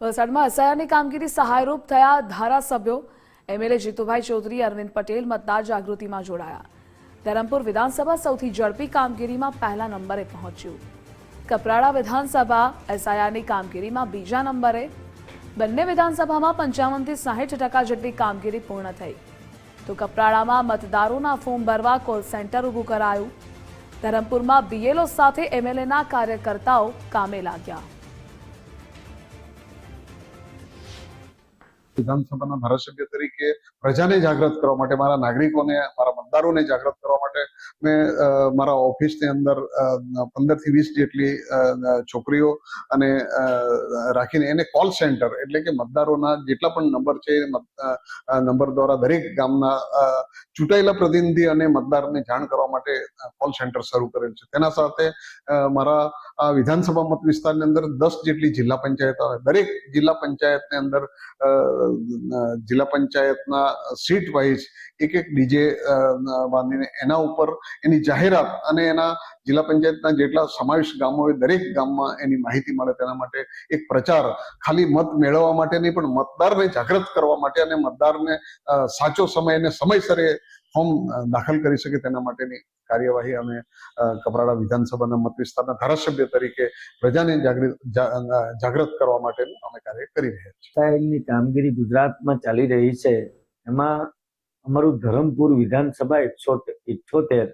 વલસાડમાં એસઆઈઆરની કામગીરી સહાયરૂપ થયા ધારાસભ્યો. એમએલએ જીતુભાઈ ચૌધરી, અરવિંદ પટેલ મતદાર જાગૃતિમાં જોડાયા. ધરમપુર વિધાનસભા સૌથી ઝડપી કામગીરીમાં પહેલા નંબરે પહોંચ્યું. કપરાડા વિધાનસભા એસઆઈઆરની કામગીરીમાં બીજા નંબરે. બંને વિધાનસભામાં પંચાવનથી સાહીઠ ટકા જેટલી કામગીરી પૂર્ણ થઈ. તો કપરાડામાં મતદારોના ફોર્મ ભરવા કોલ સેન્ટર ઊભું કરાયું. ધરમપુરમાં બીએલઓ સાથે એમએલએના કાર્યકર્તાઓ કામે લાગ્યા. વિધાનસભાના ધારાસભ્ય તરીકે પ્રજાને જાગૃત કરવા માટે, મારા નાગરિકોને, મારા મતદારોને જાગૃત કરવા માટે મેં મારા ઓફિસની અંદર પંદરથી વીસ જેટલી છોકરીઓ અને રાખીને એને કોલ સેન્ટર એટલે કે મતદારોના જેટલા પણ નંબર છે નંબર દ્વારા દરેક ગામના ચૂંટાયેલા પ્રતિનિધિ અને મતદારને જાણ કરવા માટે કોલ સેન્ટર શરૂ કરેલ છે. તેના સાથે મારા વિધાનસભા મત વિસ્તારની અંદર દસ જેટલી જિલ્લા પંચાયત આવે. દરેક જિલ્લા પંચાયતની અંદર જિલ્લા પંચાયતના સીટ વાઇઝ એક એક ડીજે બાંધીને એના ઉપર એની જાહેરાત અને એના જિલ્લા પંચાયતના જેટલા સમાવેશ ગામો હોય, દરેક ગામમાં એની માહિતી મળે તેના માટે એક પ્રચાર, ખાલી મત મેળવવા માટે નહીં, પણ મતદારને જાગૃત કરવા માટે અને મતદારને સાચો સમય અને સમયસર ફોર્મ દાખલ કરી શકે તેના માટેની કાર્યવાહી અમે કપરાડા વિધાનસભાના મત વિસ્તારના ધારાસભ્ય તરીકે પ્રજાને જાગૃત જાગૃત કરવા માટેનું અમે કાર્ય કરી રહ્યા છીએ. સાહેબની કામગીરી ગુજરાતમાં ચાલી રહી છે. એમાં અમારું ધરમપુર વિધાનસભા એકસો ઇઠ્યોતેર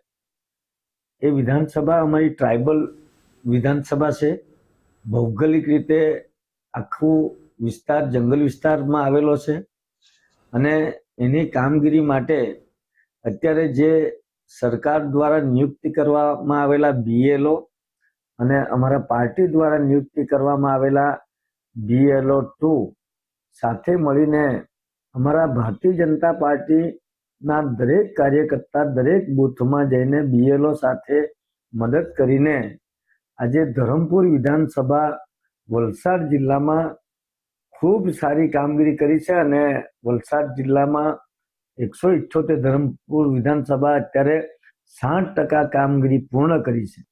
એ વિધાનસભા અમારી ટ્રાઇબલ વિધાનસભા છે. ભૌગોલિક રીતે આખું વિસ્તાર જંગલ વિસ્તારમાં આવેલો છે. અને એની કામગીરી માટે અત્યારે જે સરકાર દ્વારા નિયુક્તિ કરવામાં આવેલા બીએલઓ અને અમારા પાર્ટી દ્વારા નિયુક્તિ કરવામાં આવેલા બીએલઓ ટુ સાથે મળીને અમારા ભારતીય જનતા પાર્ટીના દરેક કાર્યકર્તા દરેક બૂથમાં જઈને બીએલઓ સાથે મદદ કરીને આજે ધરમપુર વિધાનસભા વલસાડ જિલ્લામાં ખૂબ સારી કામગીરી કરી છે અને વલસાડ જિલ્લામાં એકસો ઇઠ્ઠોતેર ધરમપુર વિધાનસભા અત્યારે સાઠ ટકા કામગીરી પૂર્ણ કરી છે.